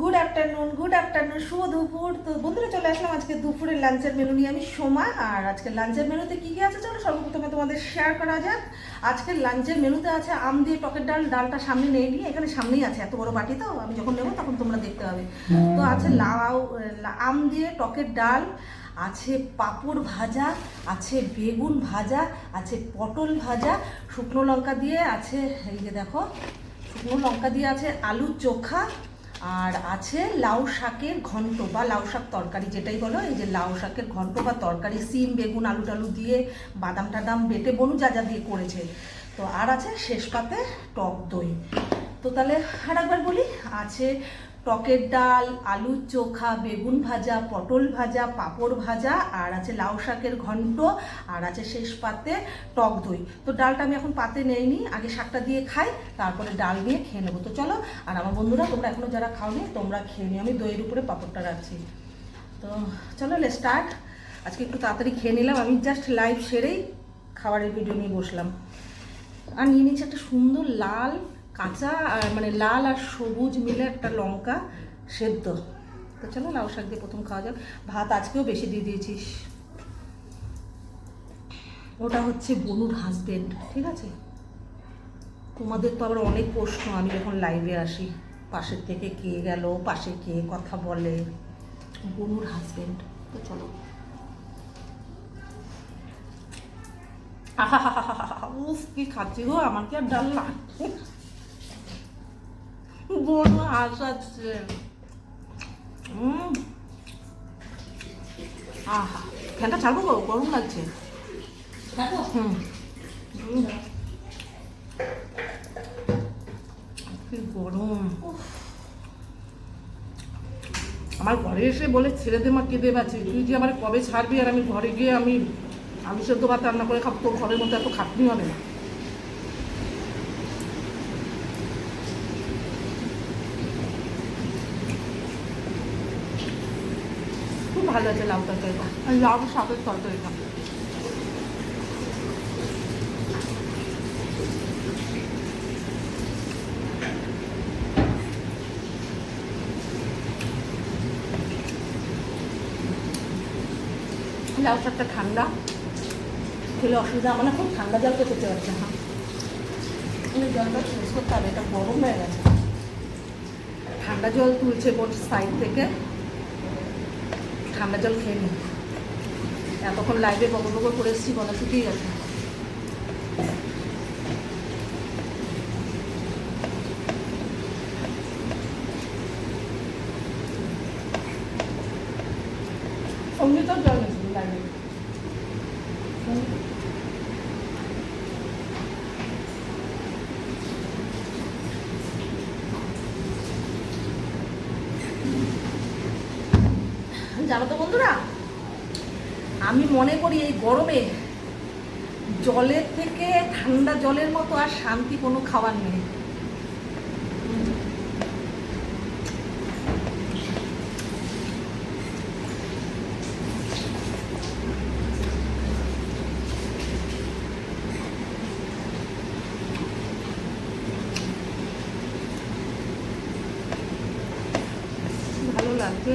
Good afternoon good afternoon শুভ দুপুর। তো বন্ধুরা, চলে আসলাম আজকে দুপুরের লাঞ্চের মেনু নিয়ে। আমি সোমা, আর আজকে লাঞ্চের মেনুতে কি কি আছে চলো, সর্বপ্রথমে তোমাদের শেয়ার করা যাক। আজকের লাঞ্চের মেনুতে আছে আম দিয়ে টকের ডাল, ডালটা সামনে নেই নিয়ে এখানে সামনেই আছে, এত বড় বাটি তো, আমি যখন নেব তখন তোমরা দেখতে পাবে। তো আছে লাউ, আম দিয়ে টকের ডাল, আছে পাঁপড় ভাজা, আছে বেগুন ভাজা, আছে পটল ভাজা, শুকনো লঙ্কা দিয়ে আছে, এই যে দেখো, শুকনো লঙ্কা দিয়ে আছে আলু চোখা আর আছে লাউ শাকের ঘন্ট বা লাউ শাক তরকারি, যেটাই বলো, এই যে লাউ শাকের ঘন্ট বা তরকারি, সিম, বেগুন, আলু টালু দিয়ে বাদাম টাদাম বেটে বনু যা যা দিয়ে করেছে। তো আর আছে শেষ পাতে টক দই। তো তাহলে আর একবার বলি, আছে টকের ডাল আলু চোখা, বেগুন ভাজা, পটল ভাজা, পাঁপড় ভাজা, আর আছে লাউ শাকের ঘন্ট, আর আছে শেষ পাতে টক দই। তো ডালটা আমি এখন পাতে নেইনি, আগে শাকটা দিয়ে খাই, তারপরে ডাল দিয়ে খেয়ে নেব। তো চলো, আর আমার বন্ধুরা, তোমরা এখনও যারা খাওনি, তোমরা খেয়ে নিও। আমি দইয়ের উপরে পাঁপড়টা রাখছি। তো চলো লে স্টার্ট আজকে একটু তাড়াতাড়ি খেয়ে নিলাম। আমি জাস্ট লাইভ সেরেই খাবারের ভিডিও নিয়ে বসলাম। আর নিয়ে নিচ্ছি একটা সুন্দর লাল কাঁচা আর মানে লাল আর সবুজ মিলে একটা লঙ্কা সেদ্ধ। তো চলো লাউ শাক দিয়ে প্রথম খাওয়া যাক। ভাত আজকেও বেশি দিয়ে দিয়েছিস। ওটা হচ্ছে বনুর হাজবেন্ড ঠিক আছে? তোমাদের তো আবার অনেক প্রশ্ন, আমি যখন লাইভে আসি, পাশের থেকে কে গেল, পাশে কে কথা বলে? বনুর হাজবেন্ড তো চলো। আহা হা হা হা হা উফ, কি খাচ্ছি গো, আমার কি আর ডাল লাগছে বনু হাসাচ্ছে। আহা ফ্যানটা ছাড়বো গো গরম লাগছে হুম হুম। কি গরম। আমার ঘরে এসে বলে ছেড়ে দে মা কেঁদে পাচ্ছি তুই যে আমার কবে ছাড়বি আর আমি ঘরে গিয়ে আমি আলু সেদ্ধ ভাত রান্না করে খাব তোর ঘরের মধ্যে এত খাটনি হবে না। ভালো আছে লাউ তরকারিটা। আর লাউ শাকের তরকারিটা। লাউ শাকটা ঠান্ডা। খেলে অসুবিধা আমার খুব ঠান্ডা জল খেতে পারছে না। জলটা চেঞ্জ করতে হবে এটা গরম হয়ে গেছে। ঠান্ডা জল তুলছে বোট সাইড থেকে। ঠান্ডা জল খেয়ে নিই। এতক্ষণ লাইভে বগর বগর করে এসেছি, গলা শুকিয়ে গেছে। অমৃতর জল নিয়েছি লাইভে জানো তো বন্ধুরা আমি মনে করি এই গরমে জলের থেকে ঠান্ডা জলের মতো আর শান্তি কোনো খাবার নেই। ভালো লাগছে।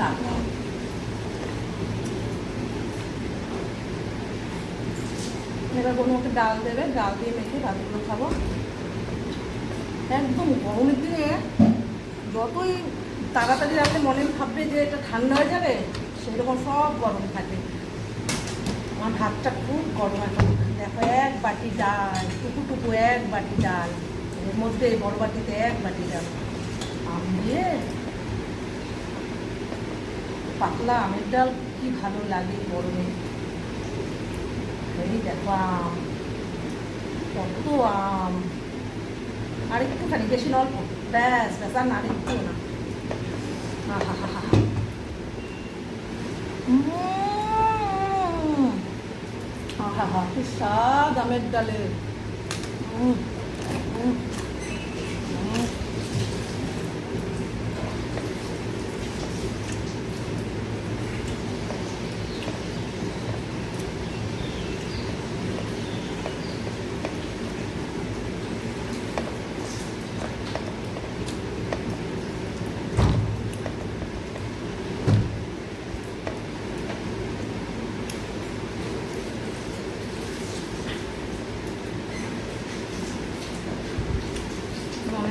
দারুণ। এবার কোনো ওকে ডাল দেবে, ডাল দিয়ে মেখে ভাতগুলো খাব। একদম গরমের দিনে যতই তাড়াতাড়ি রাখলে মনে ভাববে যে এটা ঠান্ডা হয়ে যাবে, সেরকম সব গরম থাকে আমার ভাতটা খুব গরম এখন দেখো, এক বাটি ডাল, টুকু টুকু এক বাটি ডাল, এর মধ্যে বড় বাটিতে এক বাটি ডাল। আম দিয়ে পাতলা আমের ডাল কি ভালো লাগে গরমে এই দেখো আম কত আম। আর একটুখানি বেশি অল্প। ব্যাস ব্যাস আর আর একটু না। আহা হা হা আহা হা কি স্বাদ আমের ডালের। উম,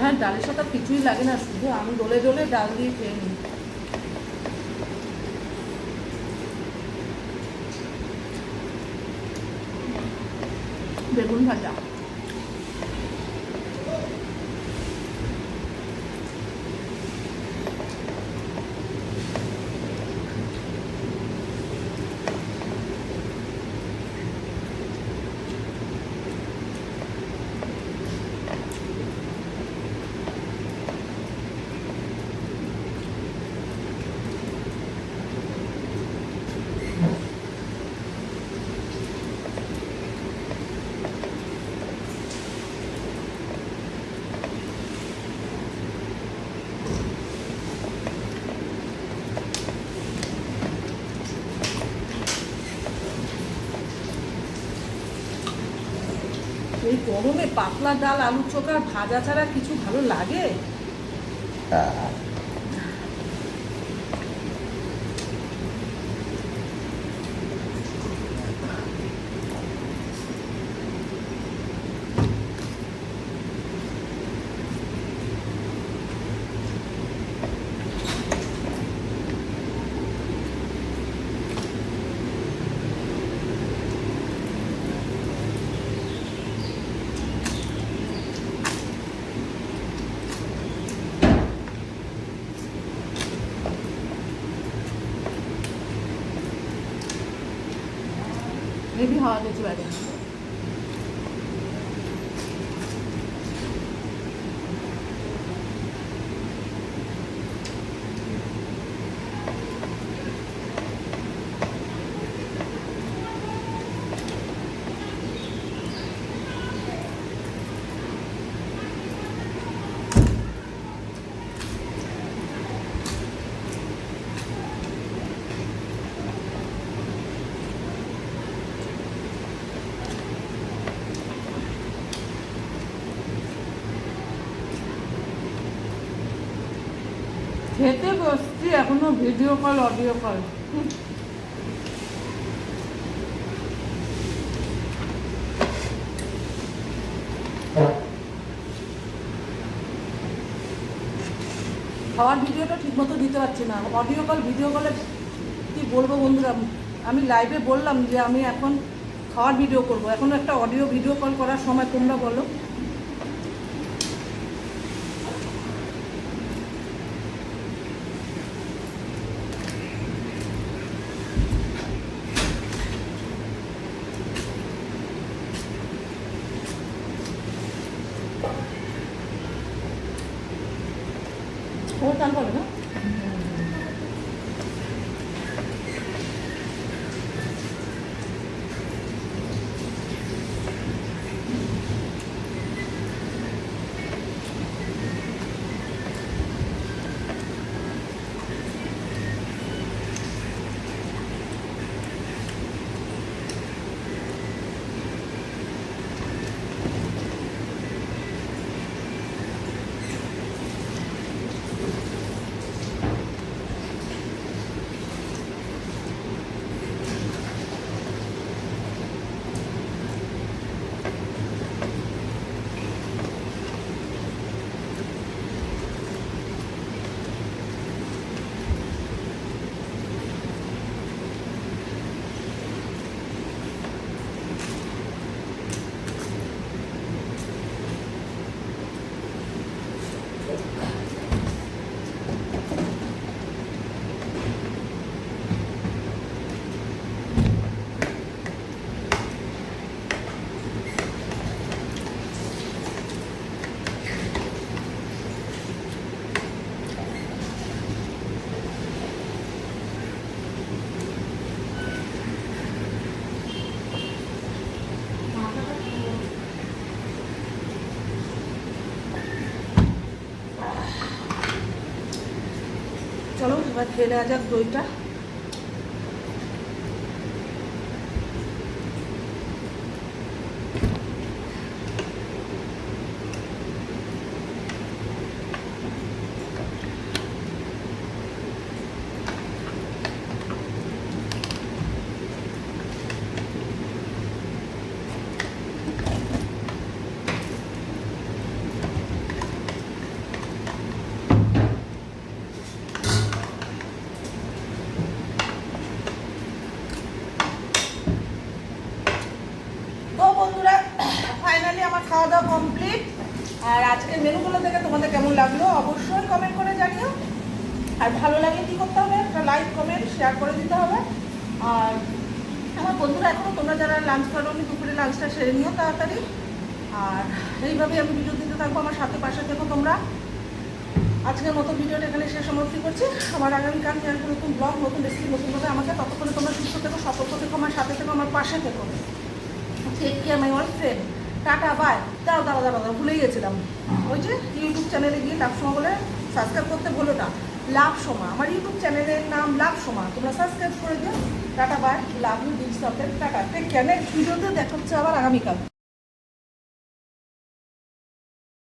হয়, ডালের সাথে কিছুই লাগে না, শুধু আমি ডলে ডোলে ডাল দিয়ে খেয়ে নিই। বেগুন ভাজা এই গরমে পাতলা ডাল আলু চোখা ভাজা ছাড়া কিছু ভালো লাগে? Lebih 来点 খেতে বসছি, এখনও ভিডিও কল অডিও কল খাওয়ার ভিডিওটা ঠিকমতো দিতে পারছি না। অডিও কল ভিডিও কলে কি বলব বন্ধুরা? আমি লাইভে বললাম যে আমি এখন খাওয়ার ভিডিও করব। এখন একটা অডিও ভিডিও কল করার সময় তোমরা বলো। ও চান করে না এবার ফেলে আজ দইটা তো বন্ধুরা ফাইনালি আমার খাওয়া দাওয়া কমপ্লিট আর আজকের মেনুগুলো দেখে তোমাদের কেমন লাগল, অবশ্যই কমেন্ট করে জানিও। আর ভালো লাগে কী করতে হবে, একটা লাইক কমেন্ট শেয়ার করে দিতে হবে। আর আমার বন্ধুরা এখনও তোমরা যারা লাঞ্চ করো আমি দুপুরে লাঞ্চটা সেরে নিও তাড়াতাড়ি। আর এইভাবেই আমি ভিডিও দিতে থাকব আমার সাথে পাশে থেকো তোমরা। আজকের মতো ভিডিওটা এখানে শেষ সমাপ্তি করছি। আমার আগামীকাল আসব নতুন ব্লগ নতুন রেসিপি নতুনভাবে আমাকে ততক্ষণে তোমরা সুস্থ থেকো, সতর্ক থেকো, আমার সাথে থেকো, আমার পাশে থেকো। Take care my all friend tata bye দাও দাঁড়াও দাঁড়াও ভুলে ভুলেই গেছিলাম। ওই যে ইউটিউব চ্যানেলে গিয়ে লাভ সময় বলে সাবস্ক্রাইব করতে ভুলো না। লাভ সোমা, আমার ইউটিউব চ্যানেলের নাম লাভ সোমা। তোমরা সাবস্ক্রাইব করে দিও। টাটা বাই লাভ ইউ দিন টাটা। টেক কেয়ার নেক্সট ভিডিওতে দেখা হচ্ছে আবার আগামীকাল।